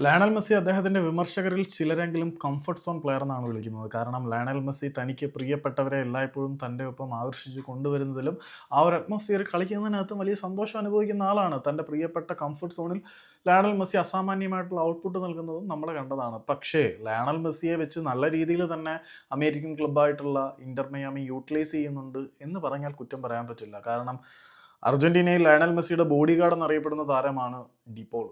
Lionel Messi അദ്ദേഹത്തിന്റെ വിമർശകരിൽ ചിലരെങ്കിലും comfort zone player എന്നാണ് വിളിക്കുന്നത്. കാരണം ലയണൽ മെസ്സി തനിക്ക് പ്രിയപ്പെട്ടവരെ എല്ലായ്പ്പോഴും തന്റെ ഒപ്പം ആകർഷിച്ച് കൊണ്ടുവരുന്നതിലും ആ ഒരു അറ്റ്മോസ്ഫിയർ കളിക്കുന്നതിനകത്തും വലിയ സന്തോഷം അനുഭവിക്കുന്ന ആളാണ്. തന്റെ പ്രിയപ്പെട്ട കംഫർട്ട് സോണിൽ ലയണൽ മെസ്സി അസാമാന്യമായിട്ടുള്ള ഔട്ട്പുട്ട് നൽകുന്നതും നമ്മൾ കണ്ടതാണ്. പക്ഷേ ലയണൽ മെസ്സിയെ വെച്ച് നല്ല രീതിയിൽ തന്നെ അമേരിക്കൻ ക്ലബ്ബായിട്ടുള്ള ഇന്റർ മയാമി യൂട്ടിലൈസ് ചെയ്യുന്നുണ്ട് എന്ന് പറഞ്ഞാൽ കുറ്റം പറയാൻ പറ്റില്ല. കാരണം അർജന്റീനയിൽ ലയണൽ മെസ്സിയുടെ ബോഡി ഗാർഡ് എന്നറിയപ്പെടുന്ന താരമാണ് ഡിപ്പോൾ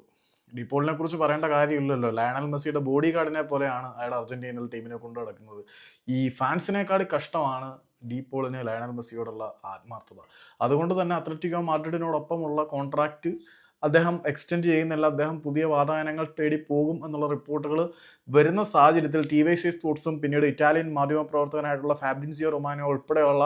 ഡിപ്പോളിനെ കുറിച്ച് പറയേണ്ട കാര്യമില്ലല്ലോ. ലയണൽ മെസ്സിയുടെ ബോഡി ഗാർഡിനെ പോലെയാണ് അയാൾ അർജന്റീനൽ ടീമിനെ കൊണ്ടു നടക്കുന്നത്. ഈ ഫാൻസിനേക്കാൾ കഷ്ടമാണ് ഡീപോളിന് ലയണൽ മെസ്സിയോടുള്ള ആത്മാർത്ഥത. അതുകൊണ്ട് തന്നെ അത്ലറ്റിക്കോ മാഡ്രിഡിനോടൊപ്പമുള്ള കോൺട്രാക്റ്റ് അദ്ദേഹം എക്സ്റ്റെൻഡ് ചെയ്യുന്നില്ല. അദ്ദേഹം പുതിയ വാതായനങ്ങൾ തേടി പോകും എന്നുള്ള റിപ്പോർട്ടുകൾ വരുന്ന സാഹചര്യത്തിൽ ടി വൈ സി സ്പോർട്സും പിന്നീട് ഇറ്റാലിയൻ മാധ്യമ പ്രവർത്തകനായിട്ടുള്ള ഫാബ്രിൻസിയോ റൊമാനോ ഉൾപ്പെടെയുള്ള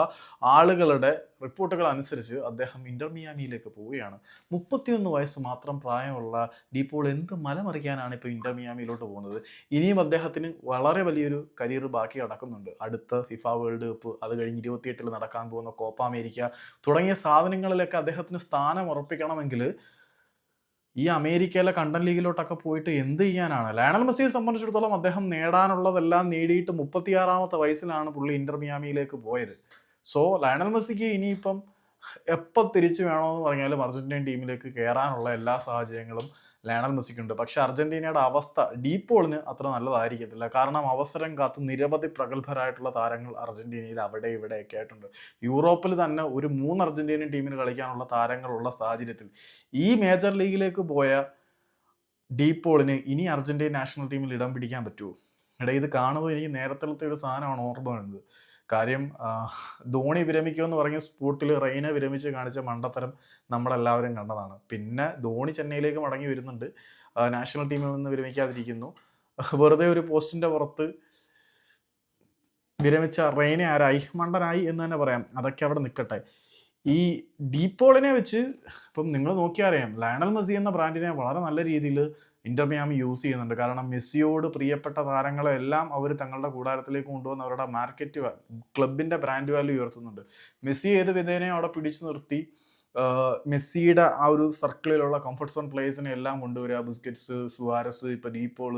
ആളുകളുടെ റിപ്പോർട്ടുകൾ അനുസരിച്ച് അദ്ദേഹം ഇന്റർമിയാമിയിലേക്ക് പോവുകയാണ്. മുപ്പത്തിയൊന്ന് വയസ്സ് മാത്രം പ്രായമുള്ള ഡീപ്പോൾ എന്ത് മലമറിക്കാനാണ് ഇപ്പോൾ ഇന്റർമിയാമിയിലോട്ട് പോകുന്നത്? ഇനിയും അദ്ദേഹത്തിന് വളരെ വലിയൊരു കരിയർ ബാക്കി കിടക്കുന്നുണ്ട്. അടുത്ത ഫിഫ വേൾഡ് കപ്പ് അത് കഴിഞ്ഞ് ഇരുപത്തിയെട്ടിൽ നടക്കാൻ പോകുന്ന കോപ്പ അമേരിക്ക തുടങ്ങിയ സാധനങ്ങളിലൊക്കെ അദ്ദേഹത്തിന് സ്ഥാനം ഉറപ്പിക്കണമെങ്കിൽ ഈ അമേരിക്കയിലെ കണ്ടൻ ലീഗിലോട്ടൊക്കെ പോയിട്ട് എന്ത് ചെയ്യാനാണ്? ലയണൽ മെസ്സിയെ സംബന്ധിച്ചിടത്തോളം അദ്ദേഹം നേടാനുള്ളതെല്ലാം നേടിയിട്ട് മുപ്പത്തിയാറാമത്തെ വയസ്സിലാണ് പുള്ളി ഇന്റർ മിയാമിയിലേക്ക് പോയത്. സോ ലയണൽ മെസ്സിക്ക് ഇനിയിപ്പം എപ്പോൾ തിരിച്ചു വേണമെന്ന് പറഞ്ഞാലും അർജന്റീന ടീമിലേക്ക് കയറാനുള്ള എല്ലാ സാഹചര്യങ്ങളും ലയണൽ മെസ്സിക്കുണ്ട്. പക്ഷെ അർജന്റീനയുടെ അവസ്ഥ ഡീപ്പോളിന് അത്ര നല്ലതായിരിക്കത്തില്ല. കാരണം അവസരം കാത്ത് നിരവധി പ്രഗത്ഭരായിട്ടുള്ള താരങ്ങൾ അർജന്റീനയിൽ അവിടെ ഇവിടെയൊക്കെ ആയിട്ടുണ്ട്. യൂറോപ്പിൽ തന്നെ ഒരു മൂന്ന് അർജന്റീനൻ ടീമിന് കളിക്കാനുള്ള താരങ്ങളുള്ള സാഹചര്യത്തിൽ ഈ മേജർ ലീഗിലേക്ക് പോയ ഡീപ്പോളിന് ഇനി അർജന്റീന നാഷണൽ ടീമിൽ ഇടം പിടിക്കാൻ പറ്റുമോ എടാ ഇത് കാണുമ്പോൾ എനിക്ക് നേരത്തെ ഒരു സാധനമാണ് ഓർമ്മ വരുന്നത്. കാര്യം ധോണി വിരമിക്കുമെന്ന് പറഞ്ഞ സ്പോട്ടിൽ റെയിനെ വിരമിച്ച് കാണിച്ച മണ്ടത്തരം നമ്മളെല്ലാവരും കണ്ടതാണ്. പിന്നെ ധോണി ചെന്നൈയിലേക്ക് മടങ്ങി വരുന്നുണ്ട്. നാഷണൽ ടീമിൽ നിന്ന് വിരമിക്കാതിരിക്കുന്നു. വെറുതെ ഒരു പോസ്റ്റിന്റെ പുറത്ത് വിരമിച്ച റെയിനെ ആരായി? മണ്ടനായി എന്ന് തന്നെ പറയാം. അതൊക്കെ അവിടെ നിൽക്കട്ടെ. ഈ ഡീപ്പോളിനെ വെച്ച് ഇപ്പം നിങ്ങൾ നോക്കിയാൽ അറിയാം ലയണൽ മെസ്സി എന്ന ബ്രാൻഡിനെ വളരെ നല്ല രീതിയിൽ ഇന്റർമിയാമി യൂസ് ചെയ്യുന്നുണ്ട്. കാരണം മെസ്സിയോട് പ്രിയപ്പെട്ട താരങ്ങളെല്ലാം അവർ തങ്ങളുടെ കൂടാരത്തിലേക്ക് കൊണ്ടുവന്ന് അവരുടെ മാർക്കറ്റ് ക്ലബിന്റെ ബ്രാൻഡ് വാല്യൂ ഉയർത്തുന്നുണ്ട്. മെസ്സി ഏത് വിധേനയും അവിടെ പിടിച്ചു നിർത്തി. മെസ്സിയുടെ ആ ഒരു സർക്കിളിലുള്ള കംഫർട്ട് സോൺ പ്ലേസിനെ എല്ലാം കൊണ്ടുവരിക. ബിസ്ക്കറ്റ്സ് സുവാരസ് ഇപ്പൊ ഡീപ്പോൾ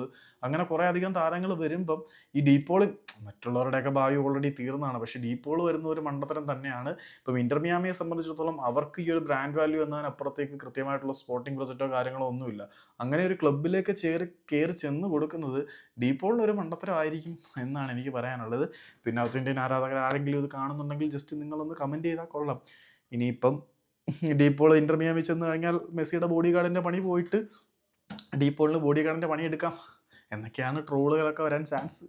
അങ്ങനെ കുറെ അധികം താരങ്ങൾ വരുമ്പം ഈ ഡീപ്പോൾ മറ്റുള്ളവരുടെയൊക്കെ ഭാവി ഓൾറെഡി തീർന്നതാണ് പക്ഷേ ഡീപ്പോൾ വരുന്ന ഒരു മണ്ടത്തരം തന്നെയാണ്. ഇപ്പം ഇന്റർമിയാമിയെ സംബന്ധിച്ചിടത്തോളം അവർക്ക് ഈ ഒരു ബ്രാൻഡ് വാല്യൂ എന്നതിനപ്പുറത്തേക്ക് കൃത്യമായിട്ടുള്ള സ്പോർട്ടിംഗ് പ്രൊജക്റ്റോ കാര്യങ്ങളോ ഒന്നുമില്ല. അങ്ങനെ ഒരു ക്ലബിലേക്ക് ചേറി കയറി ചെന്ന് കൊടുക്കുന്നത് ഡീപ്പോളിന് ഒരു മണ്ടത്തരമായിരിക്കും എന്നാണ് എനിക്ക് പറയാനുള്ളത്. പിന്നെ അർജന്റീന ആരാധകർ ആരെങ്കിലും ഇത് കാണുന്നുണ്ടെങ്കിൽ ജസ്റ്റ് നിങ്ങളൊന്ന് കമന്റ് ചെയ്താൽ കൊള്ളാം. ഇനിയിപ്പം ഡീപ്പോൾ ഇന്റർമിയാമി ചെന്ന് കഴിഞ്ഞാൽ മെസ്സിയുടെ ബോഡി ഗാർഡിന്റെ പണി പോയിട്ട് ഡീപ്പോളിന് ബോഡി ഗാർഡിന്റെ പണി എടുക്കാം. എന്നൊക്കെയാണ് ട്രോളുകളൊക്കെ വരാൻ ചാൻസ്